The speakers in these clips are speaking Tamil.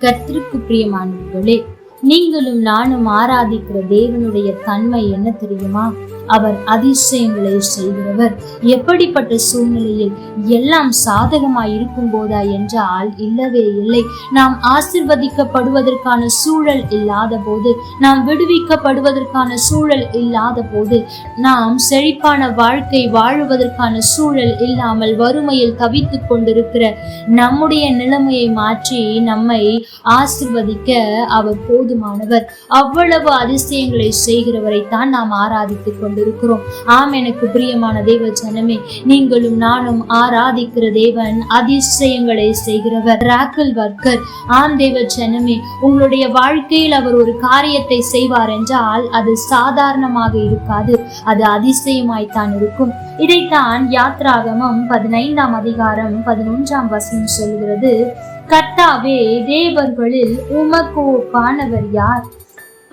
கர்த்தருக்கு பிரியமானவர்களே நீங்களும் நானும் ஆராதிக்கிற தேவனுடைய தன்மை என்ன தெரியுமா? அவர் அதிசயங்களை செய்கிறவர் எப்படிப்பட்ட சூழ்நிலையில் எல்லாம் சாதகமாய் இருக்கும் போதா என்றால் இல்லவே இல்லை. நாம் ஆசிர்வதிக்கப்படுவதற்கான சூழல் இல்லாத போது நாம் விடுவிக்கப்படுவதற்கான சூழல் இல்லாத போது நாம் செழிப்பான வாழ்க்கை வாழுவதற்கான சூழல் இல்லாமல் வறுமையில் தவித்துக் கொண்டிருக்கிற நம்முடைய நிலைமையை மாற்றி நம்மை ஆசிர்வதிக்க அவர் போதுமானவர். அவ்வளவு அதிசயங்களை செய்கிறவரை தான் நாம் ஆராதித்துக் கொண்டிருக்கிறோம். ஆம் எனக்கு பிரியமான தேவ ஜனமே நீங்களும் நானும் ஆராதிக்கிற தேவன் அதிசயங்களை செய்கிறவர் ராக்கல் வர்க்கர். ஆம் தேவ ஜனமே உங்களுடைய வாழ்க்கையில் அவர் ஒரு காரியத்தை செய்வார் என்றால் அது சாதாரணமாக இருக்காது. அது அதிசயமாய்த்தான் இருக்கும். இதைத்தான் யாத்ராகமம் பதினைந்தாம் அதிகாரம் பதினொன்றாம் வசனம் சொல்கிறது. கர்த்தாவே தேவர்களில் உமக்கு ஒப்பானவர் யார்?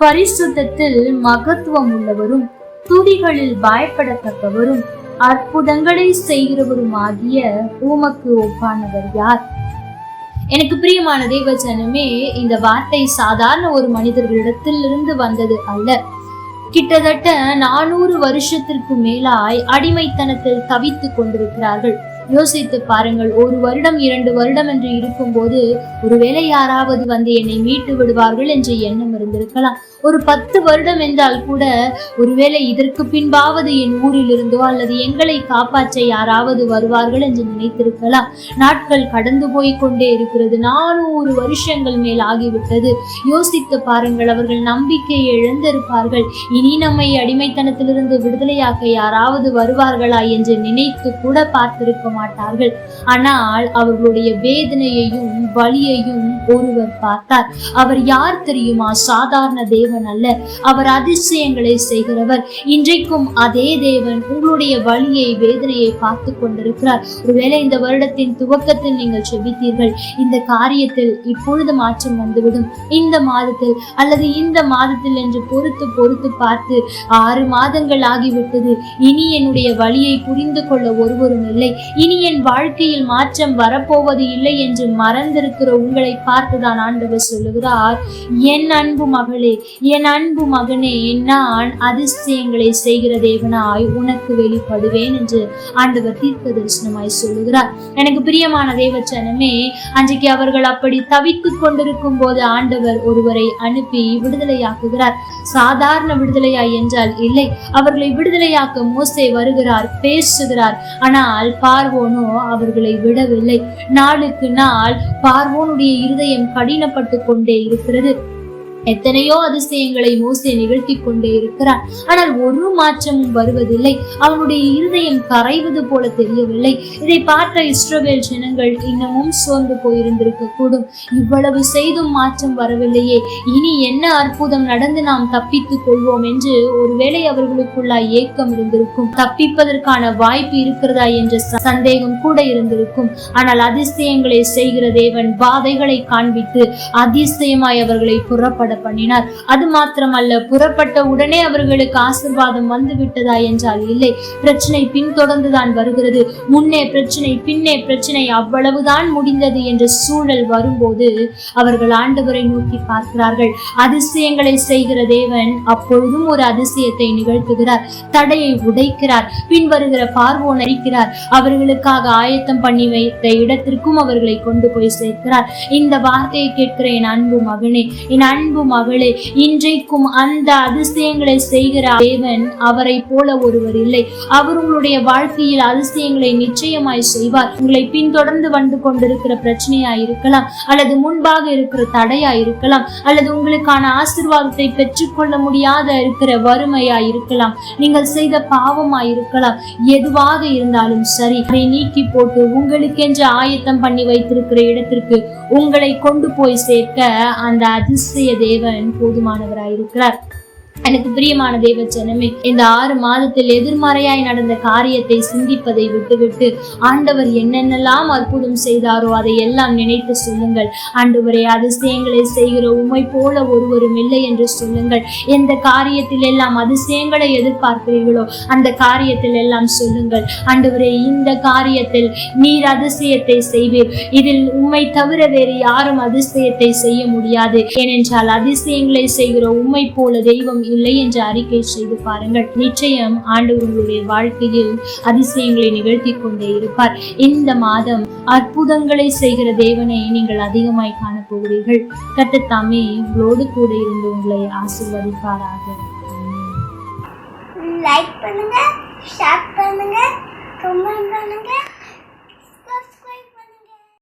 பரிசுத்தத்தில் மகத்துவம் உள்ளவரும் துதிகளில் பயப்படத்தக்கவரும் அற்புதங்களை செய்கிறவரும் ஆகிய உமக்கு ஒப்பானவர் யார்? எனக்கு பிரியமான தேவஜனமே இந்த வார்த்தை சாதாரண ஒரு மனிதர்களிடத்திலிருந்து வந்தது அல்ல. கிட்டத்தட்ட நானூறு வருஷத்திற்கு மேலாய் அடிமைத்தனத்தில் தவித்துக் கொண்டிருக்கிறார்கள். யோசித்து பாருங்கள் ஒரு வருடம் இரண்டு வருடம் என்று இருக்கும்போது ஒருவேளை யாராவது வந்து என்னை மீட்டு விடுவார்கள் என்ற எண்ணம் இருந்திருக்கலாம். ஒரு பத்து வருடம் என்றால் கூட ஒருவேளை இதற்கு பின்பாவது என் ஊரில் இருந்தோ அல்லது எங்களை காப்பாற்ற யாராவது வருவார்கள் என்று நினைத்திருக்கலாம். நாட்கள் கடந்து போய் கொண்டே இருக்கிறது. நானூறு வருஷங்கள் மேல் ஆகிவிட்டது. யோசித்து பாருங்கள் அவர்கள் நம்பிக்கையை இழந்திருப்பார்கள். இனி நம்மை அடிமைத்தனத்திலிருந்து விடுதலையாக்க யாராவது வருவார்களா என்று நினைத்து கூட பார்த்திருக்க மாட்டார்கள். ஆனால் அவர்களுடைய வேதனையையும் வழியையும் ஒருவர் பார்த்தார். அவர் யார் தெரியுமா? சாதாரண தேவன் அல்ல. அவர் அதிசயங்களை செய்கிறவர். இன்றைக்கும் அதே தேவன் உங்களுடைய வழியை வேதனையை பார்த்து கொண்டிருக்கிறார். ஒருவேளை இந்த வருடத்தின் துவக்கத்தில் நீங்கள் செவித்தீர்கள் இந்த காரியத்தில் இப்பொழுது மாற்றம் வந்துவிடும். இந்த மாதத்தில் அல்லது இந்த மாதத்தில் என்று பொறுத்து பொறுத்து பார்த்து ஆறு மாதங்கள் ஆகிவிட்டது. இனி என்னுடைய வழியை புரிந்து கொள்ள ஒருவரும் இல்லை. இனி என் வாழ்க்கையில் மாற்றம் வரப்போவது இல்லை என்று மறந்திருக்கிற உங்களை பார்த்துதான் ஆண்டவர் சொல்லுகிறார். என் அன்பு மகளே என் அன்பு மகனே நான் அதிசயங்களை செய்கிற தேவனாய் உனக்கு வெளிப்படுவேன் என்று ஆண்டவர் தீர்க்க தரிசனமாய் சொல்லுகிறார். எனக்கு பிரியமான தேவச்சனமே அன்றைக்கு அவர்கள் அப்படி தவித்துக் கொண்டிருக்கும் போது ஆண்டவர் ஒருவரை அனுப்பி விடுதலையாக்குகிறார். சாதாரண விடுதலையாய் என்றால் இல்லை அவர்களை விடுதலையாக்க மோசே வருகிறார் பேசுகிறார். ஆனால் பார்வோனோ அவர்களை விடவில்லை. நாளுக்கு நாள் பார்வோனுடைய இருதயம் கடினப்பட்டு கொண்டே இருக்கிறது. எத்தனையோ அதிசயங்களை மோசே நிகழ்த்தி கொண்டே இருக்கிறான். ஆனால் ஒரு மாற்றமும் வருவதில்லை. அவனுடைய இருதயம் கரைவது போல தெரியவில்லை. இதை பார்த்த இஸ்ரோவேல் ஜனங்கள் இன்னமும் சோர்ந்து போயிருந்திருக்க கூடும் இவ்வளவு செய்தும் மாற்றம் வரவில்லையே. இனி என்ன அற்புதம் நடந்து நாம் தப்பித்துக் கொள்வோம் என்று ஒருவேளை அவர்களுக்குள்ளாய் ஏக்கம் இருந்திருக்கும். தப்பிப்பதற்கான வாய்ப்பு இருக்கிறதா என்ற ச- சந்தேகம் கூட இருந்திருக்கும். ஆனால் அதிசயங்களை செய்கிற தேவன் பாதைகளை காண்பித்து அதிசயமாய் அவர்களை புறப்பட பண்ணினார். அது மாத்திரமல்ல புறப்பட்ட உடனே அவர்களுக்கு ஆசிர்வாதம் வந்து விட்டதா என்றால் இல்லை. பிரச்சனை பின்தொடர்ந்துதான் வருகிறது. முன்னே பிரச்சனை பின்னே பிரச்சனை அவ்வளவுதான் முடிந்தது என்ற சூழல் வரும்போது அவர்கள் ஆண்டவரை நோக்கி பார்க்கிறார்கள். அதிசயங்களை செய்கிற தேவன் அப்பொழுதும் ஒரு அதிசயத்தை நிகழ்த்துகிறார். தடையை உடைக்கிறார். பின் வருகிற பார்வோன் அறிக்கிறார் அவர்களுக்காக ஆயத்தம் பண்ணி வைத்த இடத்திற்கும் அவர்களை கொண்டு போய் சேர்க்கிறார். இந்த வார்த்தையை கேட்கிற என் அன்பு மகனே என் அன்பு மகளே இன்றைக்கும் அந்த அதிசயங்களை செய்கிற தேவன் அவரை போல ஒருவர் இல்லை. அவர் உங்களுடைய வாழ்க்கையில் அதிசயங்களை நிச்சயமாய் செய்வார். உங்களை பின்தொடர்ந்து வந்து கொண்டிருக்கிற பிரச்சனையா இருக்கலாம் அல்லது முன்பாக இருக்கிற தடையா இருக்கலாம் அல்லது உங்களுக்கான ஆசிர்வாதத்தை பெற்றுக்கொள்ள முடியாத இருக்கிற வறுமையா இருக்கலாம். நீங்கள் செய்த பாவமா இருக்கலாம். எதுவாக இருந்தாலும் சரி அதை நீக்கி போட்டு உங்களுக்கென்று ஆயத்தம் பண்ணி வைத்திருக்கிற இடத்திற்கு உங்களை கொண்டு போய் சேர்க்க அந்த அதிசய தேவன் போதுமானவராயிருக்கிறார். எனக்கு பிரியமான தேவ ஜனமே இந்த ஆறு மாதத்தில் எதிர்மறையாய் நடந்த காரியத்தை சிந்திப்பதை விட்டுவிட்டு ஆண்டவர் என்னென்னலாம் அற்புதம் செய்தாரோ அதை எல்லாம் நினைத்து சொல்லுங்கள். ஆண்டவரே அதிசயங்களை செய்கிற உண்மை போல ஒருவரும் இல்லை என்று சொல்லுங்கள். எந்த காரியத்தில் எல்லாம் அதிசயங்களை எதிர்பார்க்கிறீர்களோ அந்த காரியத்தில் எல்லாம் சொல்லுங்கள். ஆண்டவரே இந்த காரியத்தில் நீர் அதிசயத்தை செய்வீர். இதில் உம்மை தவிர வேறு யாரும் அதிசயத்தை செய்ய முடியாது. ஏனென்றால் அதிசயங்களை செய்கிற உம்மை போல தெய்வம் இல்லை என்று அறிக்கை செய்து பாருங்கள். நிச்சயம் ஆண்டவர் உங்களுடைய வாழ்க்கையில் அதிசயங்களை நிகழ்த்தி கொண்டே இருப்பார். இந்த மாதம் அற்புதங்களை செய்கிற தேவனை நீங்கள் அதிகமாய் காணப்போகிறீர்கள். கத்தத்தாமே உங்களோடு கூட இருந்து உங்களை ஆசிர்வதிப்பாராக. லைக் பண்ணுங்க ஷேர் பண்ணுங்க கமெண்ட் பண்ணுங்க.